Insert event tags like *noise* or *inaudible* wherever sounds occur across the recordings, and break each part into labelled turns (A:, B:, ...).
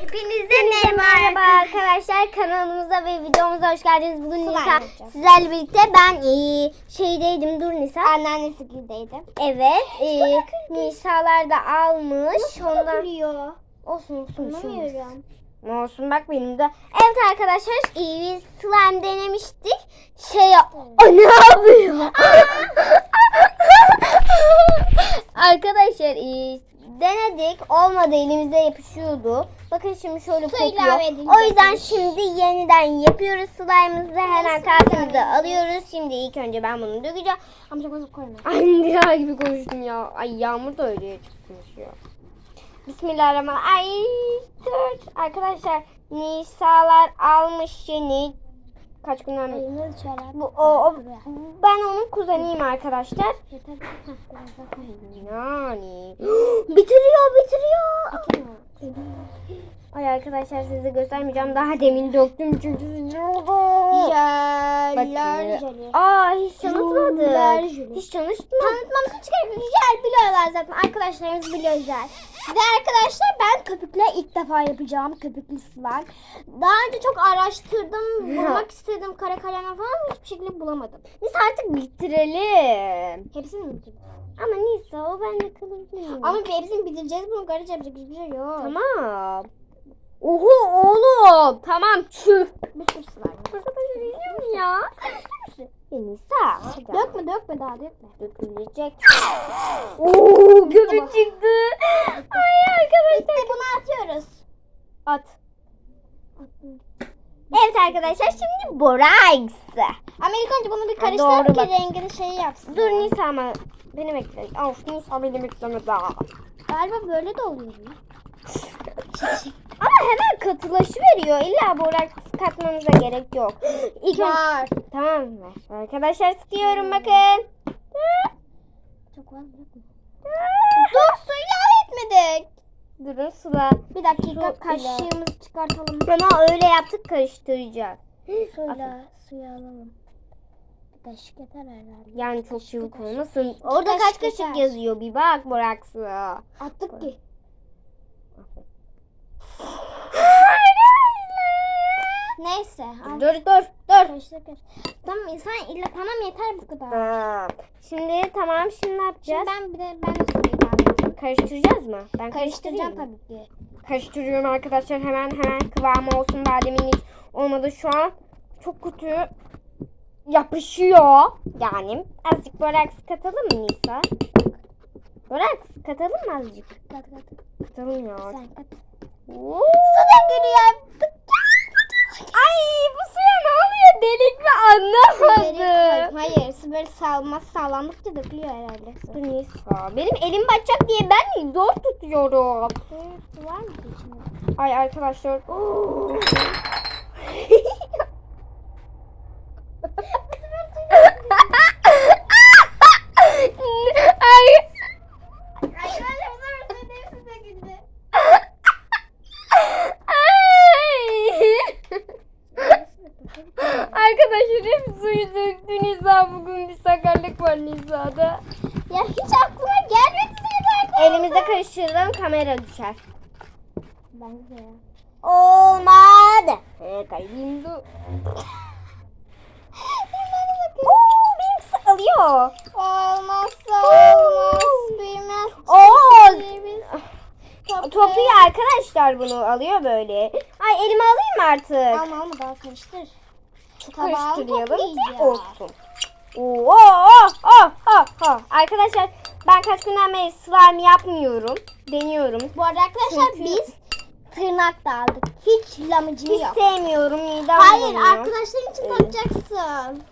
A: Hepinize merhaba arkadaşlar. Kanalımıza ve videomuza hoş geldiniz. Bugün
B: Slime
A: Nisa
B: yapacağız.
A: sizlerle birlikte ben e, şeydeydim. Dur Nisa.
B: Anneannesi gildeydi.
A: Evet. E, Nisa'lar da almış. Ondan
B: Gülüyor.
A: olsun olsun.
B: Anlamıyorum.
A: Ne olsun bak benim de. Evet arkadaşlar e, biz slime denemiştik. Şey o ne yapıyor? *laughs* arkadaşlar e, denedik. Olmadı elimizde yapışıyordu. Bakın şimdi şöyle
B: Su
A: kokuyor. O yüzden şimdi yeniden yapıyoruz slime'ımızı. Hemen kasemimize alıyoruz. Şimdi ilk önce ben bunu dökeceğim.
B: Ama çok azıp koyma.
A: Ay Nira gibi konuştum ya. Ay Yağmur da öyle konuşuyor. Bismillahirrahmanirrahim. Ay dur. Arkadaşlar Nisa'lar almış yeni. Kaç günden beri? Bu, o, o, ben onun kuzeniyim arkadaşlar.
B: Koy.
A: Yani. *gasps* bitiriyor bitiriyor. Ay arkadaşlar size göstermeyeceğim. Daha demin döktüm çünkü sinir oldum.
B: Jeller
A: Bakın.
B: jeli.
A: Aa hiç tanıtmadık. Hiç tanışmadık.
B: Tanıtmamız hiç gerek yok. Jel biliyorlar zaten. Arkadaşlarımız biliyor jel. Ve arkadaşlar ben köpükle ilk defa yapacağım köpüklü slime. Daha önce çok araştırdım. *laughs* Bulmak istedim kara kalem falan ama hiçbir şekilde bulamadım.
A: Biz artık bitirelim.
B: Hepsini mi bitirdim?
A: Ama Nisa o bende kalabilir.
B: Ama hepsini bitireceğiz. Bunu garip yapacak hiçbir şey yok.
A: Tamam. Oho oğlum. Tamam tüh.
B: Bir sürü slime.
A: Arkadaşlar yiyeyim ya. Ya Nisa.
B: Dökme dökme daha dökme.
A: Dökülecek. Oo köpük çıktı. Ay arkadaşlar.
B: Bitti bunu atıyoruz.
A: At. Evet arkadaşlar şimdi Borax.
B: Ama ilk önce bunu bir
A: doğru
B: ki
A: bak.
B: rengini şey yapsın.
A: Dur Nisa ama beni bekle. Of Nisa beni bekleme daha.
B: Galiba böyle de oluyor.
A: Ama hemen katılaşı veriyor. İlla borax katmanıza gerek yok. İlk
B: Var.
A: Tamam mı? Arkadaşlar sıkıyorum bakın.
B: Çok var bırakma. Dur su ilave etmedik.
A: Durun sula.
B: Bir dakika
A: Su
B: kaşığımızı çıkartalım.
A: Ama öyle yaptık karıştıracağız.
B: Suyla suyu alalım. Bir kaşık yeter herhalde.
A: Yani çok
B: Kaşık
A: çabuk
B: kaşık.
A: olmasın. Orada
B: kaşık
A: kaç kaşık
B: yeter.
A: yazıyor bir bak borax'ı.
B: Attık ki. Neyse.
A: Dur dur dur.
B: Karıştır. Tamam insan illa tamam yeter bu kadar.
A: Tamam. Şimdi tamam şimdi ne yapacağız?
B: Şimdi ben bir de ben de edeceğim.
A: Karıştıracağız mı? Ben
B: Karıştıracağım tabii ki.
A: Karıştırıyorum arkadaşlar hemen hemen kıvamı olsun. Daha demin hiç olmadı şu an. Çok kötü yapışıyor. Yani azıcık borax katalım mı Nisa? Borax katalım mı azıcık?
B: Kat kat.
A: Katalım ya.
B: Sen kat.
A: Ay bu suya ne oluyor delik mi anlamadım.
B: Hayır su böyle salmaz sağlandıkça dökülüyor herhalde.
A: Dur Nisa benim elim batacak diye ben zor tutuyorum.
B: Su, var mı içinde?
A: Ay arkadaşlar. Oo. Ay.
B: Arkadaşlar bu sefer suyun hepsi döküldü.
A: Arkadaşlar hep suyu döktü Nisa bugün bir Nisa'da.
B: Ya hiç aklıma gelmedi zaten.
A: Elimizde karıştıralım kamera düşer.
B: Bence de ya.
A: Olmadı. Ee, kaybımdı. Oo, benimkisi alıyor.
B: Olmazsa olmaz. Bilmez.
A: Oo. Topluyor arkadaşlar bunu alıyor böyle. Ay elime alayım mı artık?
B: Alma alma daha karıştır.
A: Çok
B: Tabağı
A: karıştıralım olsun. Oo, oh, oh, oh, oh. Arkadaşlar ben kaç günden beri slime yapmıyorum. Deniyorum.
B: Bu arada arkadaşlar
A: Çünkü-
B: biz tırnak da aldık. Hiç lamıcı yok.
A: sevmiyorum. Midem
B: Hayır
A: bulanıyor.
B: arkadaşların için takacaksın.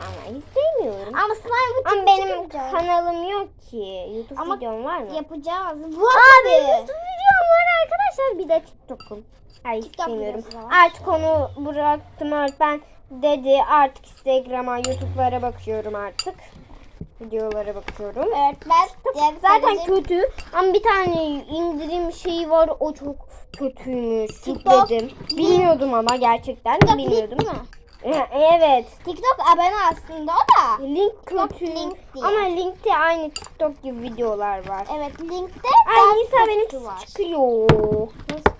A: Ama hiç sevmiyorum.
B: Ama slime bu
A: Ama benim
B: yapacağız.
A: kanalım yok ki. YouTube
B: Ama
A: videom var mı?
B: Yapacağız. Bu
A: Aa benim
B: abi.
A: YouTube videom var arkadaşlar. Bir de TikTok'um. Ay
B: TikTok
A: istemiyorum. Artık onu bıraktım öğretmen dedi. Artık Instagram'a, YouTube'lara bakıyorum artık. Videolara bakıyorum.
B: Öğretmen
A: Zaten kötü ama bir tane indirim şeyi var o çok kötüymüş.
B: TikTok.
A: Yükledim. Bilmiyordum ama gerçekten de bilmiyordum.
B: Mi?
A: E, Evet.
B: TikTok abone aslında o da.
A: Link
B: TikTok
A: kötü.
B: link diye.
A: Ama linkte aynı TikTok gibi videolar var.
B: Evet linkte
A: Ay
B: daha
A: Nisa benim
B: var.
A: çıkıyor.
B: Nasıl çıkıyor?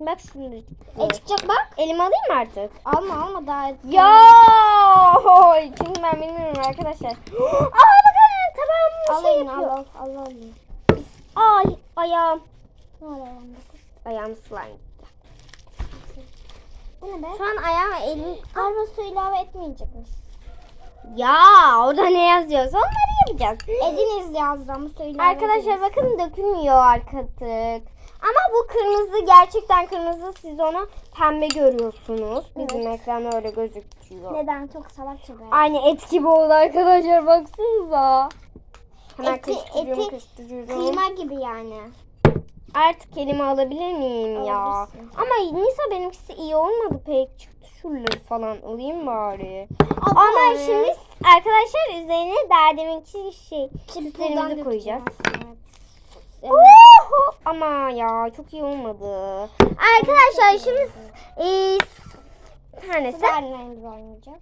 A: Bak şunları.
B: E çıkacak bak.
A: Elime alayım mı artık?
B: Alma alma daha.
A: Ya çünkü ben bilmiyorum arkadaşlar. *gasps* Aa bakın tamam
B: Al
A: şey yapıyor.
B: al al al.
A: Ay ayağım.
B: Ne var ayağında?
A: Ayağım slime.
B: Bu ne be?
A: Şu an ayağım elim.
B: Galiba su ilave etmeyecekmiş.
A: Ya orada ne yazıyorsa onları yapacağız.
B: Ediniz yazdı ama su ilave
A: Arkadaşlar bakın dökülmüyor artık. Ama bu kırmızı gerçekten kırmızı. Siz onu pembe görüyorsunuz. Bizim
B: Evet.
A: ekran öyle gözüküyor.
B: Neden çok salakça be?
A: Aynı et gibi oldu arkadaşlar baksanıza. Hemen
B: Eti- eti. Kıyma gibi yani.
A: Artık elime alabilir miyim ya? Ama Nisa benimkisi iyi olmadı pek. Çıktı şuraları falan alayım bari.
B: Ama
A: Ama şimdi arkadaşlar üzerine daha deminki şey süslerimizi koyacağız.
B: Evet.
A: Oho! Ama ya çok iyi olmadı. Arkadaşlar şimdi e,
B: oynayacak.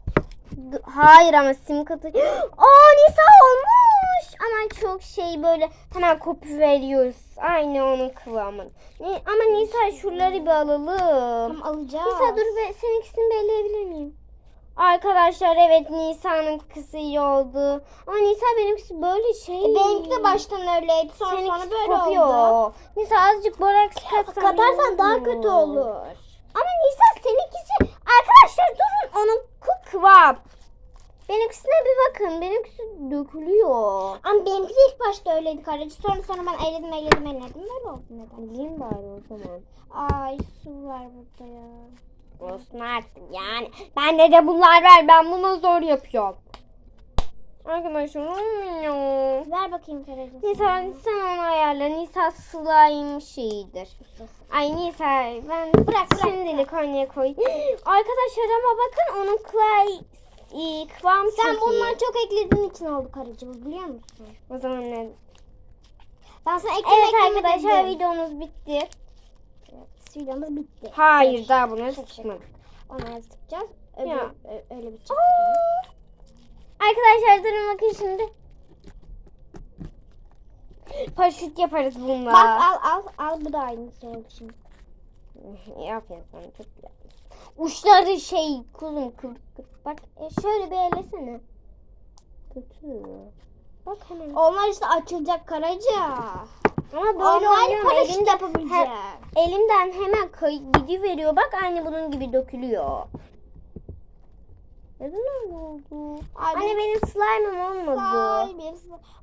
A: D- Hayır ama sim katı. *gasps* Aa Nisa olmuş. Ama çok şey böyle hemen kopya veriyoruz. Aynı onun kıvamı. Ne- Ama Nisa şuraları bir alalım.
B: Tamam alacağız.
A: Nisa dur be seninkisini belleyebilir miyim? Arkadaşlar evet Nisa'nın kısı iyi oldu. Ama Nisa benimkisi böyle şey.
B: E, benimki de baştan öyleydi. Sonra
A: Seninkisi
B: sonra böyle
A: kopuyor.
B: oldu.
A: Nisa azıcık boraks katsan.
B: Katarsan daha kötü olur.
A: Ama Nisa seninkisi arkadaşlar durun onun kıvam. Benimkisine bir bakın. Benimkisi dökülüyor.
B: Ama benimki de ilk başta öyleydi karıcı. Sonra sonra ben eledim eledim eledim. Böyle oldu neden?
A: Bileyim bari o zaman.
B: Ay su var burada ya.
A: Olsun artık yani. Bende de bunlar var. Ben bunu zor yapıyorum. Arkadaşlar olmuyor.
B: Ver bakayım karıcı.
A: Nisa sen onu ayarla. Nisa slime şeyidir. Ay Nisa ben bırak, şimdilik oraya koy. *gasps* Arkadaşlar ama bakın onun clay e, kıvam
B: Sen
A: çok iyi.
B: bunları çok eklediğin için oldu karıcı bu biliyor musun?
A: O zaman ne?
B: Ben sana ekleme
A: Evet arkadaşlar videomuz bitti.
B: Evet, videomuz bitti.
A: Hayır
B: Beş.
A: daha bunları sıkmadık.
B: Onları sıkacağız. Öbür,
A: Ya.
B: ö- öyle bir şey.
A: Arkadaşlar durun bakın şimdi. Paraşüt yaparız bununla.
B: Bak al al al bu da aynısı oldu şimdi.
A: Aferin sana çok güzel. Uçları şey kuzum kıvırcık. Bak e, şöyle bir ellesene. Kötü. Bak hemen.
B: Onlar işte açılacak karaca.
A: Ama böyle
B: Onlar
A: oynuyorum.
B: paraşüt
A: Elimden,
B: yapabilecek.
A: he- elimden hemen kay gidiyor. Bak aynı bunun gibi dökülüyor. Neden öyle oldu?
B: Ay,
A: Anne benim slime'ım olmadı.
B: Say bir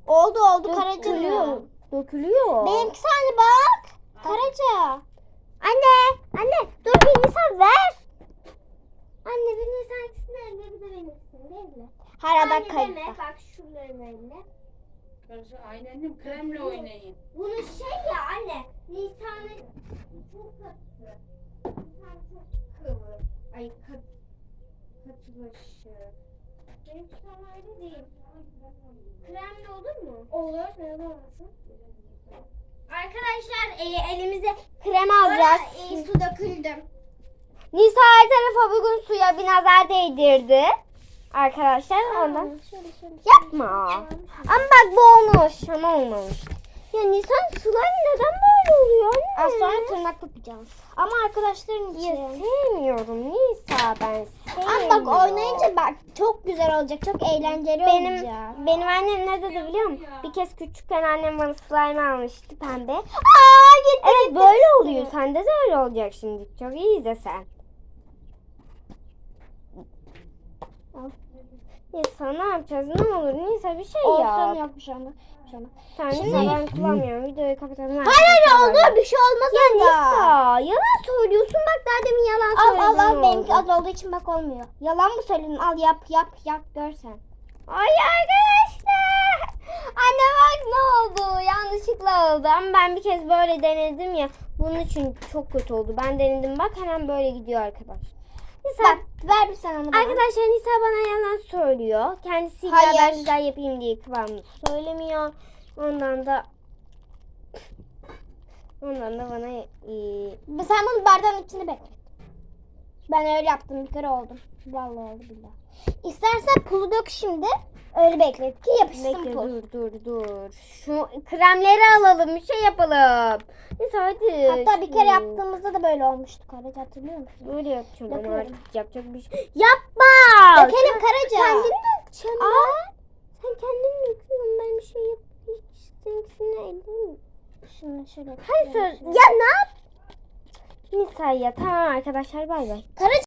B: Oldu oldu.
A: Dökülüyor. Dökülüyor.
B: Benimki sende bak. Karaca.
A: Anne, anne dur bir Nisan ver. Anne bir Nisan ikisini elle bir de benimkisini elle.
B: Her
A: Anne
B: adak kayıtta.
A: bak şuralarını
C: Karşı aynenim kremle oynayın.
A: Bunun şey ya anne Nisan'ın çok katı. Nisan çok kıvır. Ay kat, katıbaşı. Benimki sana öyle değil. Kremli olur mu?
B: Olur. Neden olmasın?
A: Arkadaşlar e, elimize krem alacağız.
B: su döküldüm.
A: Nisa her tarafa bugün suya bir nazar değdirdi. Arkadaşlar ondan.
B: Şöyle şöyle.
A: Yapma. Ama bak bu olmuş ama olmamış. Ya Nisan sular neden böyle oluyor anne?
B: Az sonra tırnak yapacağız. Ama arkadaşların
A: Ya
B: için.
A: sevmiyorum Nisa ben sevmiyorum.
B: Ama bak oynayınca bak çok güzel olacak. Çok eğlenceli
A: benim
B: olacak.
A: benim annem ne dedi biliyor musun? Bir kez küçükken annem bana slime almıştı pembe.
B: Aa gitti
A: Evet
B: gitti.
A: böyle oluyor. Sende de öyle olacak şimdi. Çok iyi izle sen.
B: Al.
A: Nisa ne yapacağız? Ne olur Nisa bir şey
B: Olsun
A: yap.
B: şey olmaz. Bir şey olmaz. Şimdi-
A: Nisa ben kullanmıyorum. Videoyu kapatalım.
B: Hayır hayır oldu bir şey olmaz
A: Ya. Nisa yalan söylüyorsun. Bak daha demin yalan
B: Al
A: söyledin.
B: al al
A: ne
B: benimki az olduğu için bak olmuyor. Yalan mı söyledin? Al yap yap yap görsen.
A: Ay arkadaşlar. Anne bak ne oldu? Yanlışlıkla oldu. Ama ben bir kez böyle denedim ya. Bunun için çok kötü oldu. Ben denedim bak hemen böyle gidiyor arkadaş. Nisa,
B: Bak ver bir sen onu bana.
A: arkadaşlar Nisa bana yalan söylüyor. Kendisi illa
B: Hayır.
A: ben güzel yapayım diye kıvamını söylemiyor. Ondan da Ondan da bana e,
B: Sen bunu bardağın içinde bekle. Ben öyle yaptım bir kere oldum. Vallahi oldu billahi. İstersen pulu dök şimdi. Öyle beklet ki yapışsın
A: Bekle
B: pul.
A: dur dur dur. Şu kremleri alalım bir şey yapalım. Neyse hadi.
B: Hatta bir kere yaptığımızda da böyle olmuştu Karaca hatırlıyor musun?
A: Böyle yapacağım
B: Döküyorum.
A: artık yapacak bir şey. Yapma!
B: Dökelim Karaca.
A: Kendin dökeceksin. Aa. Sen kendin döküyorsun ben bir şey yap. Hiç seninkisine ellemiyorum.
B: Şunu şöyle.
A: Hayır ya ne yap? Nisa ya tamam arkadaşlar bay bay.
B: Karaca